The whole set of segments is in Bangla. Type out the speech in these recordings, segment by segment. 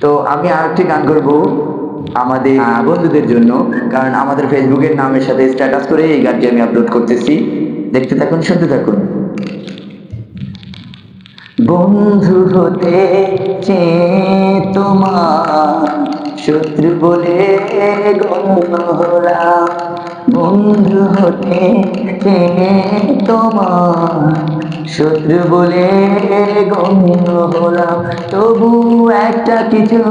তো আমি আর একটি গান করব আমাদের বন্ধুদের জন্য কারণ আমাদের ফেসবুকের নামের সাথে স্ট্যাটাস করে এই গানটি আমি আপলোড করতেছি। দেখতে থাকুন শুনতে থাকুন। বন্ধু হতে চে তোমার শত্রু বলে হলাম বন্ধু হতে চেয়ে তোমার। শত্রু বলে গণ্য হলাম তবু একটা কিছু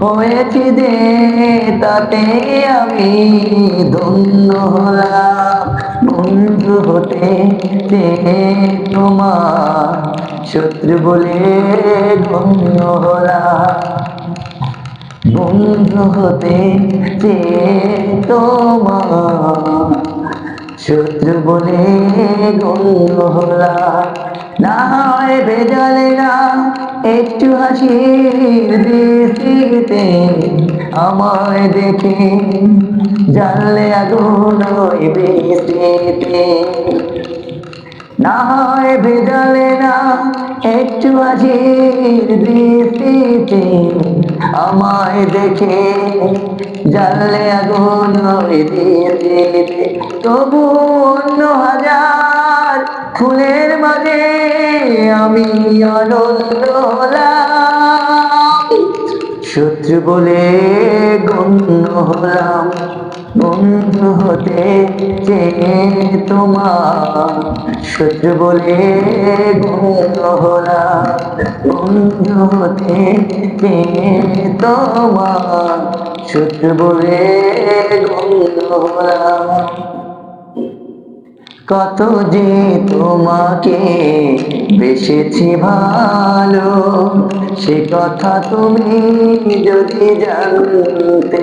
হয়েছি দে তাতে আমি ধন্য হলাম। বন্ধু হতে চেয়ে তোমার। শত্রু বলে গণ্য হলাম বন্ধু হতে চেয়ে তোমার শত্রু বলে গণ্য হলাম না হয় না, একটু হাসির দৃষ্টিতে আমায় দেখে জানলে আগুন ওই বৃষ্টিতে। না হয় না একটু আজির দৃষ্টিতে আমায় দেখে জানলে আগুন দৃষ্টিতে তবু অন্য হাজার ফুলের মাঝে আমি আনন্দ হলাম। শত্রু বলে গণ্য হলাম। বন্ধু হতে চেয়ে তোমার শত্রু বলে গণ্য বন্ধু হতে চেয়ে তোমার শত্রু বলে গণ্য কত যে তোমাকে বেসেছি ভালো, সে কথা তুমি যদি জানতে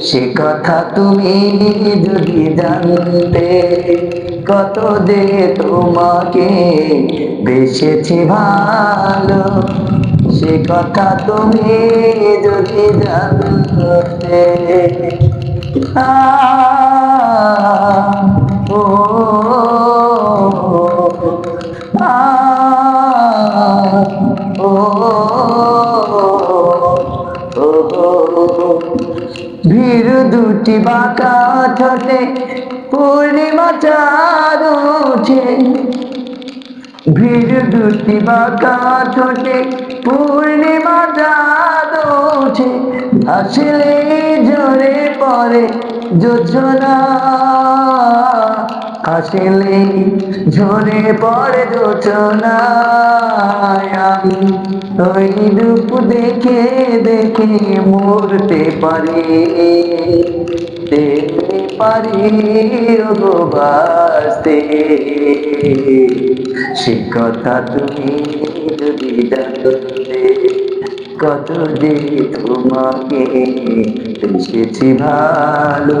সে কথা তুমি যদি জানতে, কত দে তোমাকে বেসেছি ভালো, সে কথা তুমি যদি জানতে, আ, ও ভীর দুটি বাঁকা ঠোঁটে, পূর্ণিমা চাঁদ ওঠে। ভিড় দুটি বাঁকা ঠোঁটে, পূর্ণিমা চাঁদ ওঠে। আসলে জোরে পড়ে যোজনা আসলে ঝরে পড়ে যোজনা আমি ওই রূপ দেখে দেখে মরতে পারি। দেখতে পারি গো বাসতে সে কথা তুমি যদি জানতে কত যে তোমাকে এসেছি ভালো।